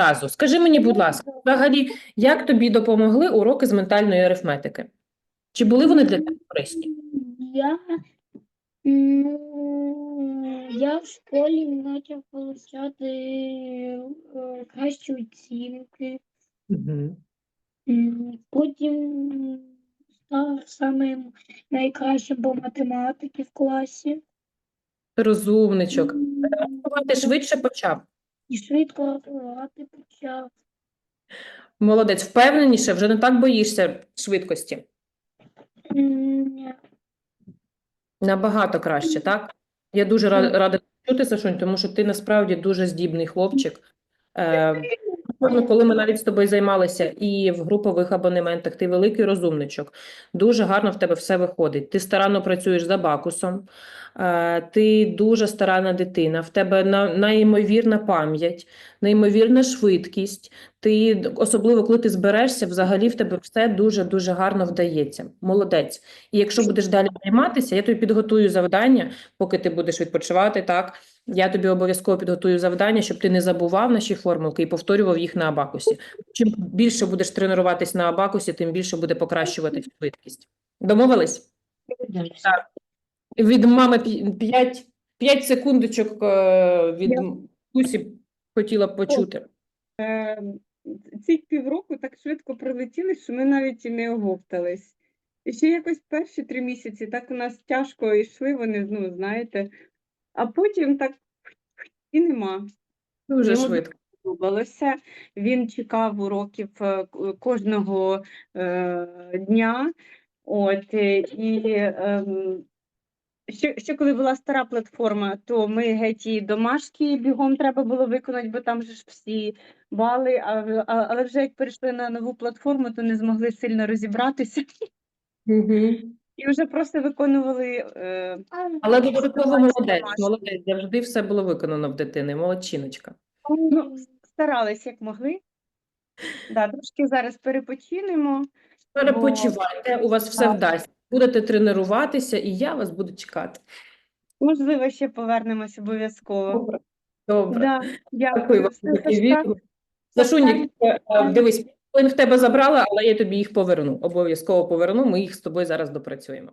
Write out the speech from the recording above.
часу. Скажи мені, будь ласка, взагалі, як тобі допомогли уроки з ментальної арифметики? Чи були вони для тебе корисні? Я, ну, я в школі почав отримати е, кращі оцінки. Угу. Потім став самим найкращим по математиці в класі. Розумничок. Рахувати швидше почав. І швидко рахувати почав. Молодець, впевненіше, вже не так боїшся швидкості. М, Набагато краще, так? Я дуже ра- рада чути, Сашунь, тому що ти насправді дуже здібний хлопчик. Е, Кожно, коли ми навіть з тобою займалися і в групових абонементах, ти великий розумничок. Дуже гарно в тебе все виходить. Ти старанно працюєш за бакусом, е, ти дуже старанна дитина, в тебе на, неймовірна пам'ять, неймовірна швидкість. Ти, особливо коли ти зберешся, взагалі в тебе все дуже-дуже гарно вдається. Молодець. І якщо будеш далі займатися, я тобі підготую завдання, поки ти будеш відпочивати, так? Я тобі обов'язково підготую завдання, щоб ти не забував наші формулки і повторював їх на абакусі. Чим більше будеш тренуватись на абакусі, тим більше буде покращувати швидкість. Домовились? Так. Від мами 5, 5 секундочок е, від Кусі хотіла б почути. ці півроку так швидко пролетіли, що ми навіть і не оговтались. І ще якось перші три місяці так у нас тяжко йшли, вони, ну, знаєте, а потім так і нема. Дуже Йому швидко. Подобалося. Він чекав уроків е, кожного е, дня. От, е, і ем, ще, ще коли була стара платформа, то ми геть і домашки бігом треба було виконати, бо там же ж всі бали. А, а, але вже як перейшли на нову платформу, то не змогли сильно розібратися. Угу. І вже просто виконували. Е, Але додатково молодець, молодець. Завжди все було виконано в дитини. Молодчиночка. ну, старались як могли. Да, трошки зараз перепочинемо. Перепочивайте, у вас все Так. вдасться. Будете тренуватися, і я вас буду чекати. Можливо, ще повернемось обов'язково. Добре. Добре. Да, Дякую дякую. вам. Все, великий Сашка. відгук. Сашунік, е, дивись, в тебе забрала, але я тобі їх поверну. Обов'язково поверну. Ми їх з тобою зараз допрацюємо.